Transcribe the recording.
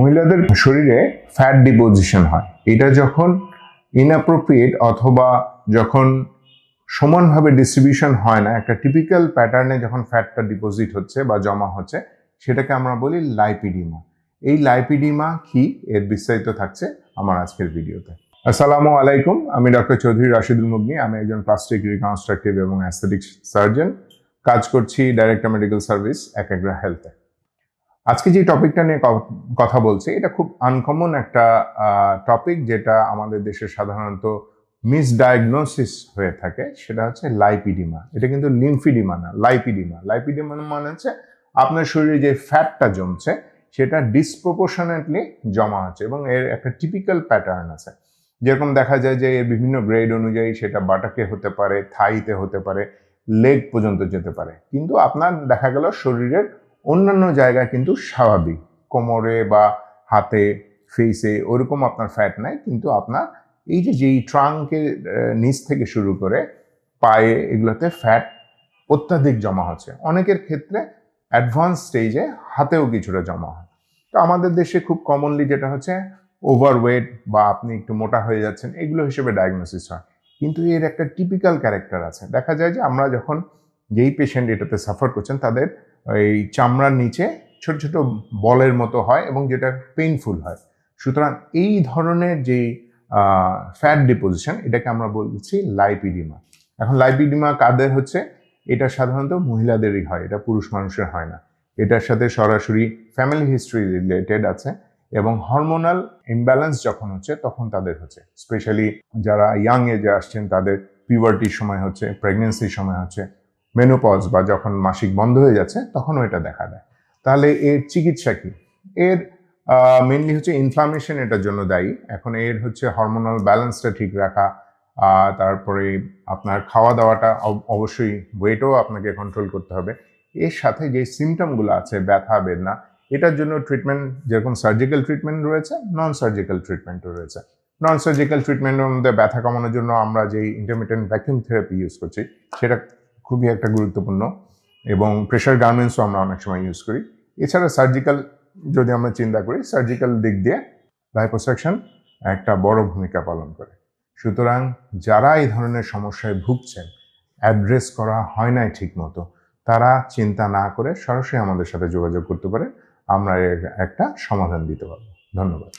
মহিলাদের শরীরে fat deposition হয়। এটা যখন ইনঅ্যাপ্রোপ্রিয়েট অথবা যখন সমানভাবে ডিস্ট্রিবিউশন হয় না, একটা টিপিক্যাল প্যাটার্নে যখন ফ্যাটটা ডিপোজিট হচ্ছে বা জমা হচ্ছে, সেটাকে আমরা বলি লাইপিডিমা এই লাইপিডিমা কি? এর বিস্তারিত থাকছে আমার আজকের ভিডিওতে। আসসালামু আলাইকুম, আমি ডক্টর চৌধুরী রাশিদুল মুগনি। আমি একজন প্লাস্টিক রিকনস্ট্রাকটিভ এবং অ্যাস্থেটিক সার্জন কাজ করছি ডাইরেক্টর মেডিকেল সার্ভিস একাগ্রা হেলথে আজকে যে টপিকটা নিয়ে কথা বলছি, এটা খুব আনকমন একটা টপিক যেটা আমাদের দেশে সাধারণত মিসডায়াগনোসিস হয়ে থাকে, সেটা হচ্ছে লাইপিডিমা এটা কিন্তু লিমফিডিমা না লাইপিডিমা লাইপিডিমা মানে হচ্ছে আপনার শরীরে যে ফ্যাটটা জমছে, সেটা ডিসপ্রপোর্শনেটলি জমা আছে এবং এর একটা টিপিক্যাল প্যাটার্ন আছে। যেরকম দেখা যায় যে এর বিভিন্ন গ্রেড অনুযায়ী সেটা বাটাকে হতে পারে থাইতে হতে পারে লেগ পর্যন্ত যেতে পারে। কিন্তু আপনার দেখা গেল শরীরের অন্যান্য জায়গায় কিন্তু স্বাভাবিক। কোমরে বা হাতে ফেসে ওরকম আপনার ফ্যাট নাই, কিন্তু আপনার এই যে, যেই ট্রাঙ্কের নিচ থেকে শুরু করে পায়ে এগুলোতে ফ্যাট অত্যাধিক জমা হচ্ছে। অনেকের ক্ষেত্রে অ্যাডভান্স স্টেজে হাতেও কিছুটা জমা হয়। তো আমাদের দেশে খুব কমনলি যেটা হচ্ছে ওভারওয়েট বা আপনি একটু মোটা হয়ে যাচ্ছেন, এগুলো হিসেবে ডায়াগনোসিস হয়। কিন্তু এর একটা টিপিক্যাল ক্যারেক্টার আছে। দেখা যায় যে, আমরা যখন যেই পেশেন্ট এটাতে সাফার করছেন, তাদের এই চামড়ার নিচে ছোট ছোট বলের মতো হয় এবং যেটা পেইনফুল হয়। সুতরাং এই ধরনের যে ফ্যাট ডিপোজিশন এটাকে আমরা বলছি লাইপিডিমা এখন লাইপিডিমা কাদের হচ্ছে? এটা সাধারণত মহিলাদেরই হয়, এটা পুরুষ মানুষের হয় না। এটার সাথে সরাসরি ফ্যামিলি হিস্ট্রি রিলেটেড আছে এবং হরমোনাল ইমব্যালেন্স যখন হচ্ছে, তখন তাদের হচ্ছে। স্পেশালি যারা ইয়াং এজে আসছেন, তাদের পিউবার্টির সময় হচ্ছে প্রেগনেন্সির সময় হচ্ছে। মেনোপজ বা যখন মাসিক বন্ধ হয়ে যাচ্ছে, তখনও এটা দেখা দেয়। তাহলে এর চিকিৎসা কি? এর মেনলি হচ্ছে ইনফ্লামেশন এটার জন্য দায়ী। এখন এর হচ্ছে হরমোনাল ব্যালেন্সটা ঠিক রাখা তারপরে আপনার খাওয়া দাওয়াটা অব- অবশ্যই ওয়েটও আপনাকে কন্ট্রোল করতে হবে। এর সাথে যে সিমটমগুলো আছে, ব্যথা, বেদনা, এটার জন্য ট্রিটমেন্ট যেরকম সার্জিক্যাল ট্রিটমেন্ট রয়েছে নন সার্জিক্যাল ট্রিটমেন্টও রয়েছে। নন সার্জিক্যাল ট্রিটমেন্টের মধ্যে ব্যথা কমানোর জন্য আমরা যেই ইন্টারমিটেন্ট ভ্যাকিউম থেরাপি ইউজ করছি, সেটা খুবই একটা গুরুত্বপূর্ণ এবং প্রেশার গার্মেন্টসও আমরা অনেক সময় ইউজ করি। এছাড়া সার্জিক্যাল যদি আমরা চিন্তা করি সার্জিক্যাল দিক দিয়ে লাইপোসাকশন একটা বড় ভূমিকা পালন করে। সুতরাং যারা এই ধরনের সমস্যায় ভুগছেন অ্যাড্রেস করা হয় নাই ঠিক মতো তারা চিন্তা না করে সরাসরি আমাদের সাথে যোগাযোগ করতে পারে। আমরা একটা সমাধান দিতে পারব। ধন্যবাদ।